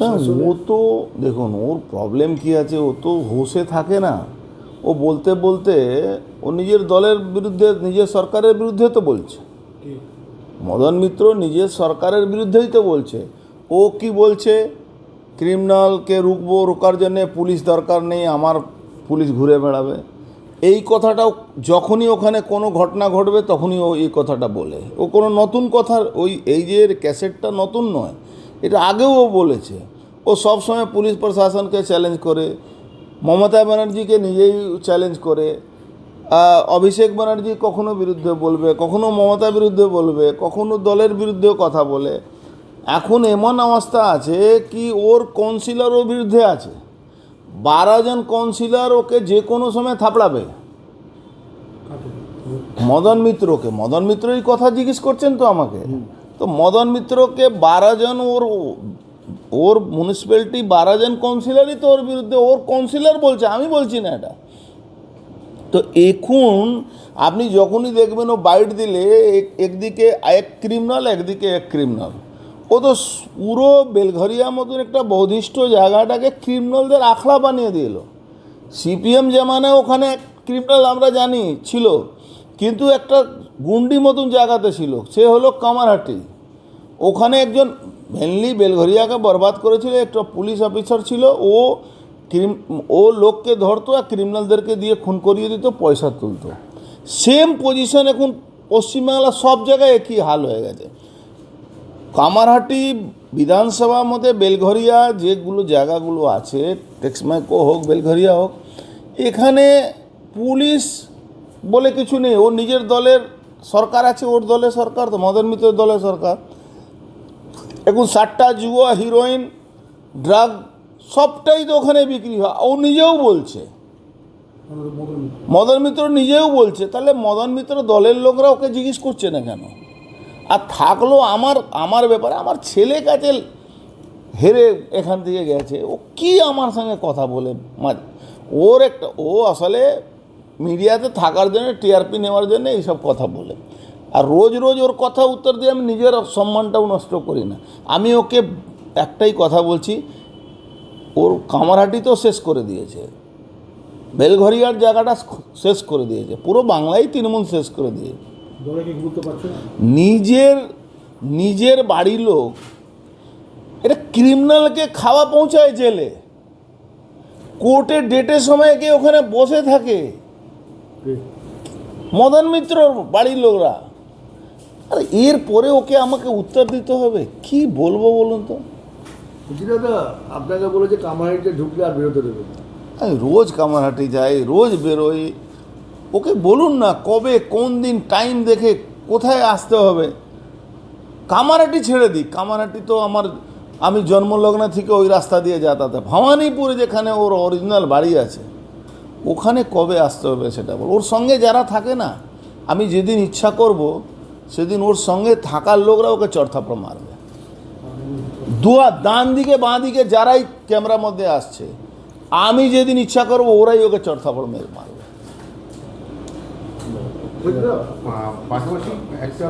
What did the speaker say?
হ্যাঁ ও তো দেখুন ওর প্রবলেম কি আছে? ও তো হোসে থাকে না। ও বলতে বলতে ও নিজের দলের বিরুদ্ধে নিজের সরকারের বিরুদ্ধে তো বলছে। মদন মিত্র নিজের সরকারের বিরুদ্ধেই তো বলছে। ও কি বলছে? ক্রিমিনালকে রুখবো রোকার জন্যে পুলিশ দরকার নেই আমার পুলিশ ঘুরে বেড়াবে। এই কথাটাও যখনই ওখানে কোনো ঘটনা ঘটবে তখনই ও এই কথাটা বলে। ও কোনো নতুন কথা ওই এই যে ক্যাসেটটা নতুন নয়। এটা আগেও ও বলেছে। ও সবসময় পুলিশ প্রশাসনকে চ্যালেঞ্জ করে, মমতা ব্যানার্জিকে নিজেই চ্যালেঞ্জ করে অভিষেক ব্যানার্জি কখনো বিরুদ্ধে বলবে, কখনো মমতা বিরুদ্ধে বলবে, কখনো দলের বিরুদ্ধেও কথা বলে। এখন এমন অবস্থা আছে কি ওর কাউন্সিলরও বিরুদ্ধে আছে। বারো জন কাউন্সিলর ওকে যে কোনো সময় থাপড়াবে। মদন মিত্রকে, মদন মিত্রই কথা জিজ্ঞেস করছেন তো আমাকে। তো মদন মিত্রকে বারো জন ওর ওর মিউনিসিপ্যালিটি বারো জন কাউন্সিলরই তো ওর বিরুদ্ধে, ওর কাউন্সিলর বলছে, আমি বলছি না এটা। তো এখন আপনি যখনই দেখবেন ও বাইট দিলে একদিকে এক ক্রিমিনাল একদিকে এক ক্রিমিনাল ও তো পুরো বেলঘরিয়া মতন একটা বৌধিষ্ঠ জায়গাটাকে ক্রিমিনালদের আখড়া বানিয়ে দিল। সিপিএম জামানায় ওখানে ক্রিমিনাল আমরা জানি, ছিল। কিন্তু একটা গুন্ডি মতন জায়গাতে ছিল, সে হলো কামারহাটি। ওখানে একজন মেনলি বেলঘরিয়াকে বরবাদ করেছিল, একটা পুলিশ অফিসার ছিল, ও ক্রিম, ও লোককে ধরতো আর ক্রিমিনালদেরকে দিয়ে খুন করিয়ে দিত, পয়সা তুলতো। সেম পজিশন এখন পশ্চিমবাংলার সব জায়গায় একই হাল হয়ে গেছে। কামারহাটি বিধানসভা মধ্যে বেলঘরিয়া যেগুলো জায়গাগুলো আছে টেক্সমাইকো হোক, বেলঘরিয়া হোক, এখানে পুলিশ বলে কিছু নেই। ও নিজের দলের সরকার আছে, ওর দলের সরকার, তো মদন মিত্রের দলের সরকার। এখন সাতটা জুয়া, হিরোইন, ড্রাগ, সবটাই তো ওখানে বিক্রি হয়। ও নিজেও বলছে। মদন মিত্র নিজেও বলছে। তাহলে মদন মিত্র দলের লোকরা ওকে জিজ্ঞেস করছে না কেন? আর থাকল আমার আমার ব্যাপারে, আমার ছেলে কাছে হেরে এখান থেকে গেছে। ও কি আমার সঙ্গে কথা বলে? মা- ওর একটা, ও আসলে মিডিয়াতে থাকার জন্য, টিআরপি নেওয়ার জন্য এইসব কথা বলে। আর রোজ রোজ ওর কথা উত্তর দিয়ে আমি নিজের সম্মানটাও নষ্ট করি না। আমি ওকে একটাই কথা বলছি ওর কামারহাটি তো শেষ করে দিয়েছে। বেলঘরিয়ার জায়গাটা শেষ করে দিয়েছে। পুরো বাংলাই তৃণমূল শেষ করে দিয়েছে। কি নিজের নিজের বাড়ির লোক এটা ক্রিমিনালকে খাওয়া পৌঁছায় জেলে। কোর্টে ডেটের সময় গিয়ে ওখানে বসে থাকে। মদন মিত্রর বাড়ির লোকরা। আর এরপরে ওকে আমাকে উত্তর দিতে হবে। কি বলব বলুন তো? বলছি দাদা আপনাকে বলেছে কামারিতে ঢুকলে আর বেরোতে দেবে। আমি রোজ কামারহাটি যাই রোজ বেরোই। ওকে বলুন না কবে কোন দিন টাইম দেখে কোথায় আসতে হবে। কামারহাটি ছেড়ে দিই। কামারহাটি তো আমার আমি জন্মলগ্ন থেকে ওই রাস্তা দিয়ে যাতায়াত। ভবানীপুরে যেখানে ওর অরিজিনাল বাড়ি আছে ওখানে কবে আসতে হবে সেটা বল। ওর সঙ্গে যারা থাকে না আমি যেদিন ইচ্ছা করব সেদিন ওর সঙ্গে থাকার লোকরা ওকে চড়থাপড় মারবে। দুয়া ডান দিকে, বাঁ দিকে যারাই ক্যামেরার মধ্যে আসছে, আমি যেদিন ইচ্ছা করব ওরাই ওকে চড়থাপড় মেরে মারবে। পাশাপাশি একটা